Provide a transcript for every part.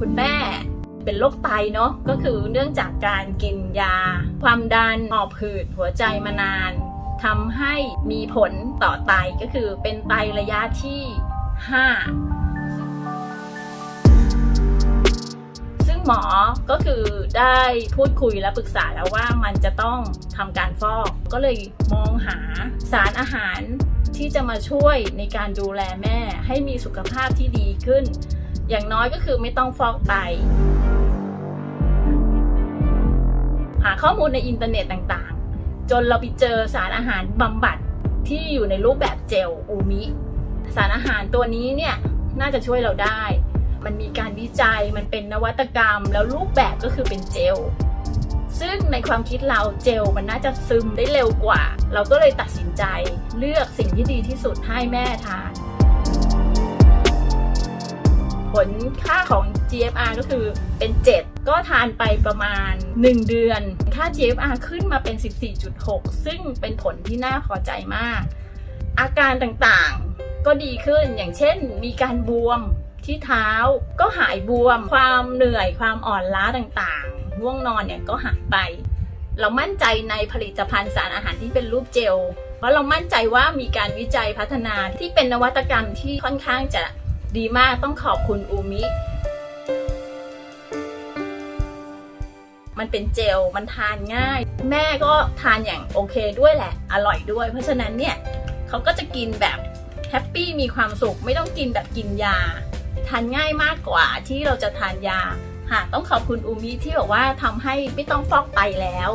คุณแม่เป็นโรคไตเนาะก็คือเนื่องจากการกินยา ความดันหอบหืดหัวใจมานานทำให้มีผลต่อไตก็คือเป็นไตระยะที่ 5 ซึ่งหมอก็คือได้พูดคุยและปรึกษาแล้วว่ามันจะต้องทำการฟอก ก็เลยมองหาสารอาหารที่จะมาช่วยในการดูแลแม่ให้มีสุขภาพที่ดีขึ้น อย่างน้อยก็คือไม่ต้องฟอกไต หาข้อมูลในอินเทอร์เน็ตต่างๆ จนเราไปเจอสารอาหารบำบัดที่อยู่ในรูปแบบเจลอูมิ สารอาหารตัวนี้เนี่ยน่าจะช่วยเราได้ มันมีการวิจัยมันเป็นนวัตกรรม แล้วรูปแบบก็คือเป็นเจลซึ่งในความคิดเราเจลมันน่าจะซึมได้เร็วกว่า เราก็เลยตัดสินใจเลือกสิ่งที่ดีที่สุดให้แม่ทาน ผลค่าของ GFR ก็คือเป็น 7 ก็ทานไปประมาณ 1 เดือน ค่า GFR ขึ้นมาเป็น 14.6 ซึ่งเป็นผลที่น่าพอใจมาก อาการต่างๆก็ดีขึ้นอย่างเช่น มีการบวมที่เท้าก็หายบวม ความเหนื่อยความอ่อนล้าต่างๆง่วงนอนเนี่ยก็หายไป เรามั่นใจในผลิตภัณฑ์สารอาหารที่เป็นรูปเจลเพราะเรามั่นใจว่ามีการวิจัยพัฒนาที่เป็นนวัตกรรมที่ค่อนข้างจะ ดีมากต้องขอบคุณอูมิ มันเป็นเจลมันทานง่าย แม่ก็ทานอย่างโอเคด้วยแหละ อร่อยด้วย เพราะฉะนั้นเนี่ยเขาก็จะกินแบบแฮปปี้มีความสุขไม่ต้องกินแบบกินยา ทานง่ายมากกว่าที่เราจะทานยาหากต้องขอบคุณอูมิที่บอกว่าทำให้ไม่ต้องฟอกไตแล้ว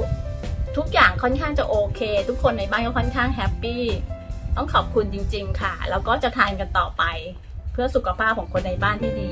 ทุกอย่างค่อนข้างจะโอเค ทุกคนในบ้านก็ค่อนข้างแฮปปี้ต้องขอบคุณจริง ๆ ค่ะ แล้วก็จะทานกันต่อไป เพื่อสุขภาพของคนในบ้านที่ดี